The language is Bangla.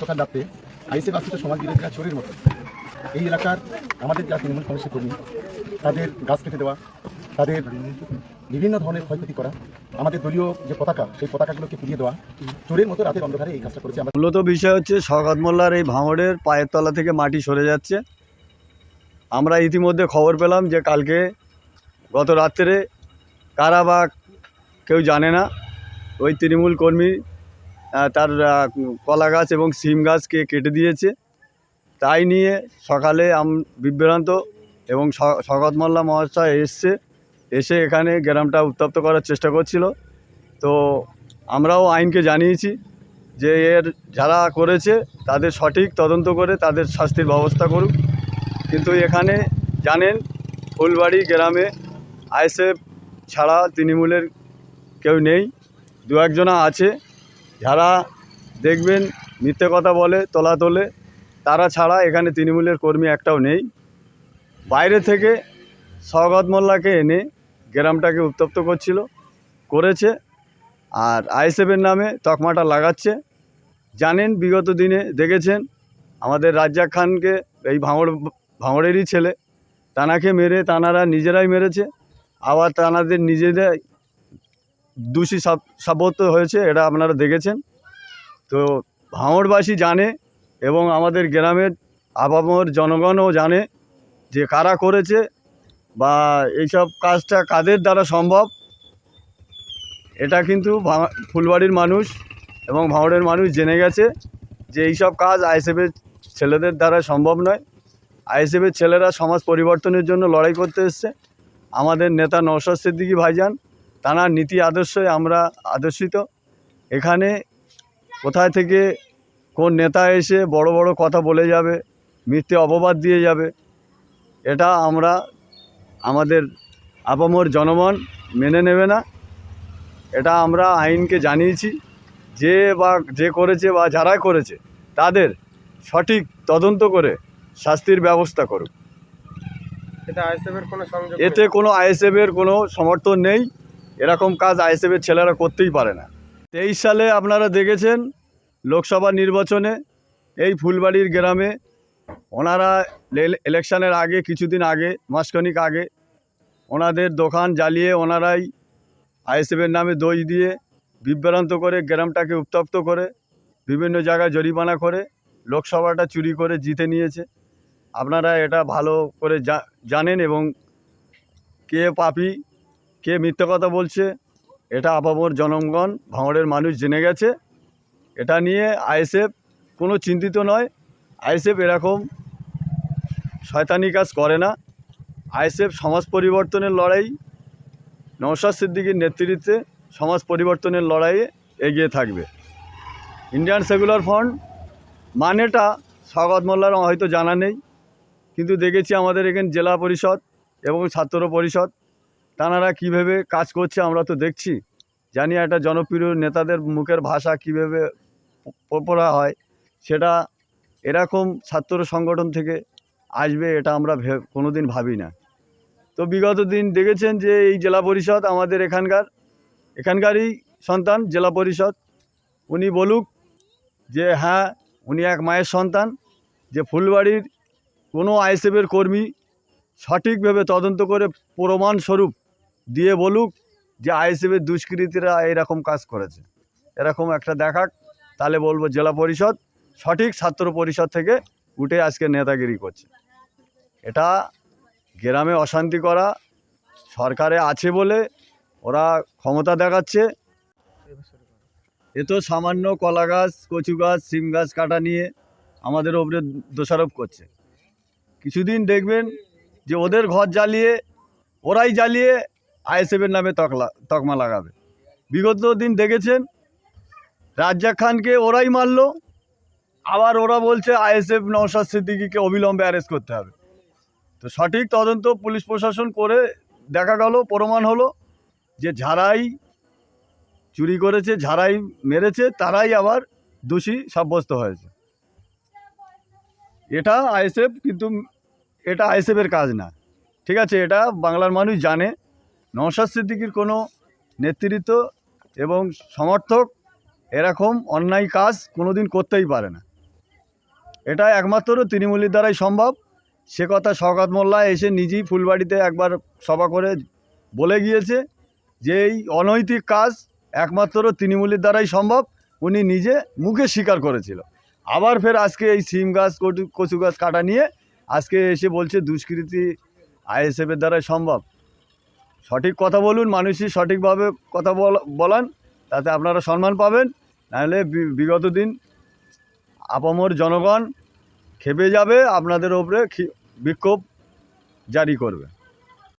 গতকাল রাত্রে আইসে বাসিত সমাজ বিরোধীরা চোরের মতো। এই এলাকার আমাদের যারা তৃণমূল কংগ্রেসের কর্মী, তাদের গাছ কেটে দেওয়া, তাদের বিভিন্ন ধরনের ক্ষয়ক্ষতি করা, আমাদের দলীয় যে পতাকা, সেই পতাকাগুলোকে পুড়িয়ে দেওয়া, চোরের মতো রাতের অন্ধকারে এই কাজটা করেছে। মূলত বিষয় হচ্ছে শওকত মোল্লার এই ভাঙড়ের পায়ের তলা থেকে মাটি সরে যাচ্ছে। আমরা ইতিমধ্যে খবর পেলাম যে কালকে গত রাত্রে কারা বা কেউ জানে না, ওই তৃণমূল কর্মী তার কলা গাছ এবং সিম গাছকে কেটে দিয়েছে। তাই নিয়ে সকালে আম, বিভ্রান্ত এবং শওকত মোল্লা মহাশয় এসছে, এসে এখানে গ্রামটা উত্তপ্ত করার চেষ্টা করছিল। তো আমরাও আইনকে জানিয়েছি যে এর যারা করেছে তাদের সঠিক তদন্ত করে তাদের শাস্তির ব্যবস্থা করুক। কিন্তু এখানে জানেন, ফুলবাড়ি গ্রামে আইএসএফ ছাড়া তৃণমূলের কেউ নেই। দু একজনা আছে। যারা দেখবেন মিথ্যে কথা বলে, তোলা তোলে, তারা ছাড়া এখানে তৃণমূলের কর্মী একটাও নেই। বাইরে থেকে স্বগত মোল্লাকে এনে গ্রামটাকে উত্তপ্ত করছিল, করেছে, আর আইএসএফের নামে তকমাটা লাগাচ্ছে। জানেন, বিগত দিনে দেখেছেন, আমাদের রাজ্জাক খানকে, এই ভাঙড়, ভাঙড়েরই ছেলে, তানাকে মেরে, তানারা নিজেরাই মেরেছে, আবার তানাদের নিজেদের দোষী সাব- সাব্যস্ত হয়েছে, এটা আপনারা দেখেছেন। তো ভাঙড়বাসী জানে এবং আমাদের গ্রামের আবামর জনগণও জানে যে কারা করেছে বা এইসব কাজটা কাদের দ্বারা সম্ভব। এটা কিন্তু ফুলবাড়ির মানুষ এবং ভাঙড়ের মানুষ জেনে গেছে যে এইসব কাজ আইএসএফের ছেলেদের দ্বারা সম্ভব নয়। আইএসএফের ছেলেরা সমাজ পরিবর্তনের জন্য লড়াই করতে এসছে। আমাদের নেতা নওশাদ সিদ্দিকী ভাইজান তাঁর নীতি আদর্শে আমরা আদর্শিত। এখানে কোথায় থেকে কোন নেতা এসে বড় বড় কথা বলে যাবে মিথ্যে অপবাদ দিয়ে যাবে এটা আমরা আমাদের আপামর জনগণ মেনে নেবে না। এটা আমরা আইনকে জানিয়েছি যে বা যে করেছে বা যারা করেছে তাদের সঠিক তদন্ত করে শাস্তির ব্যবস্থা করুক। এতে কোনো আইএসএফের কোনো সমর্থন নেই। এরকম কাজ আইএসএফের ছেলেরা করতেই পারে না। তেইশ সালে আপনারা দেখেছেন লোকসভা নির্বাচনে এই ফুলবাড়ির গ্রামে ওনারা ইলেকশনের আগে, কিছুদিন আগে, মাসখানিক আগে ওনাদের দোকান জ্বালিয়ে ওনারাই আইএসএফের নামে দোষ দিয়ে বিভ্রান্ত করে গ্রামটাকে উত্তপ্ত করে বিভিন্ন জায়গায় জরিমানা করে লোকসভাটা চুরি করে জিতে নিয়েছে। আপনারা এটা ভালো করে জানেন এবং কে পাপি কে মিথ্যে কথা বলছে, এটা আপামর জনগণ, ভাঙড়ের মানুষ জেনে গেছে। এটা নিয়ে আইএসএফ কোনো চিন্তিত নয়। আইএসএফ এরকম শয়তানি কাজ করে না। আইএসএফ সমাজ পরিবর্তনের লড়াই, নওশাদ সিদ্দিকির নেতৃত্বে সমাজ পরিবর্তনের লড়াইয়ে এগিয়ে থাকবে। ইন্ডিয়ান সেকুলার ফ্রন্ট মানেটা স্বাগত মোল্লার হয়তো জানা নেই, কিন্তু দেখেছি আমাদের এখানে জেলা পরিষদ এবং ছাত্র পরিষদ তানারা কীভাবে কাজ করছে আমরা তো দেখছি। জানি একটা জনপ্রিয় নেতাদের মুখের ভাষা কীভাবে পড়া হয়, সেটা এরকম ছাত্র সংগঠন থেকে আসবে এটা আমরা ভে- কোনোদিন ভাবি না। তো বিগত দিন দেখেছেন যে এই জেলা পরিষদ আমাদের এখানকার, এখানকারই সন্তান জেলা পরিষদ। উনি বলুক যে হ্যাঁ উনি এক মায়ের সন্তান, যে ফুলবাড়ির কোনো আইএসএফের কর্মী সঠিকভাবে তদন্ত করে প্রমাণস্বরূপ দিয়ে বলুক যে আইএসএফের দুষ্কৃতীরা এরকম কাজ করেছে। এরকম একটা দেখাক, তাহলে বলব জেলা পরিষদ সঠিক ছাত্র পরিষদ থেকে উঠে আজকে নেতাগিরি করছে। এটা গ্রামে অশান্তি করা, সরকারে আছে বলে ওরা ক্ষমতা দেখাচ্ছে। এ তো সামান্য কলা গাছ, কচু গাছ, সিম গাছ কাটা নিয়ে আমাদের ওপরে দোষারোপ করছে। কিছুদিন দেখবেন যে ওদের ঘর জ্বালিয়ে, ওরাই জ্বালিয়ে আইএসএফের নামে তকলা তকমা লাগাবে। বিগত দিন দেখেছেন, রাজ্জাক খানকে ওরাই মারলো, আবার ওরা বলছে আইএসএফ নওশাদ সিদ্দিকিকে অবিলম্বে অ্যারেস্ট করতে হবে। তো সঠিক তদন্ত পুলিশ প্রশাসন করে দেখা গেল, প্রমাণ হলো যে যারাই চুরি করেছে, যারাই মেরেছে, তারাই আবার দোষী সাব্যস্ত হয়েছে। এটা আইএসএফ, কিন্তু এটা আইএসএফের কাজ না। ঠিক আছে, এটা বাংলার মানুষ জানে। নওশাদ সিদ্দিকির কোনো নেতৃত্ব এবং সমর্থক এরকম অন্যায় কাজ কোনো দিন করতেই পারে না। এটা একমাত্র তৃণমূলের দ্বারাই সম্ভব। সে কথা শওকত মোল্লা এসে নিজেই ফুলবাড়িতে একবার সভা করে বলে গিয়েছে যে এই অনৈতিক কাজ একমাত্র তৃণমূলের দ্বারাই সম্ভব। উনি নিজে মুখে স্বীকার করেছিল। আবার ফের আজকে এই সিম গাছ কচু গাছ কাটা নিয়ে আজকে এসে বলছে দুষ্কৃতি আইএসএফের দ্বারাই সম্ভব। সঠিক কথা বলুন, মানুষই সঠিকভাবে কথা বল- বলান, তাতে আপনারা সম্মান পাবেন। নাহলে বিগত দিন আপামর জনগণ খেপে যাবে, আপনাদের ওপরে বিক্ষোভ জারি করবে।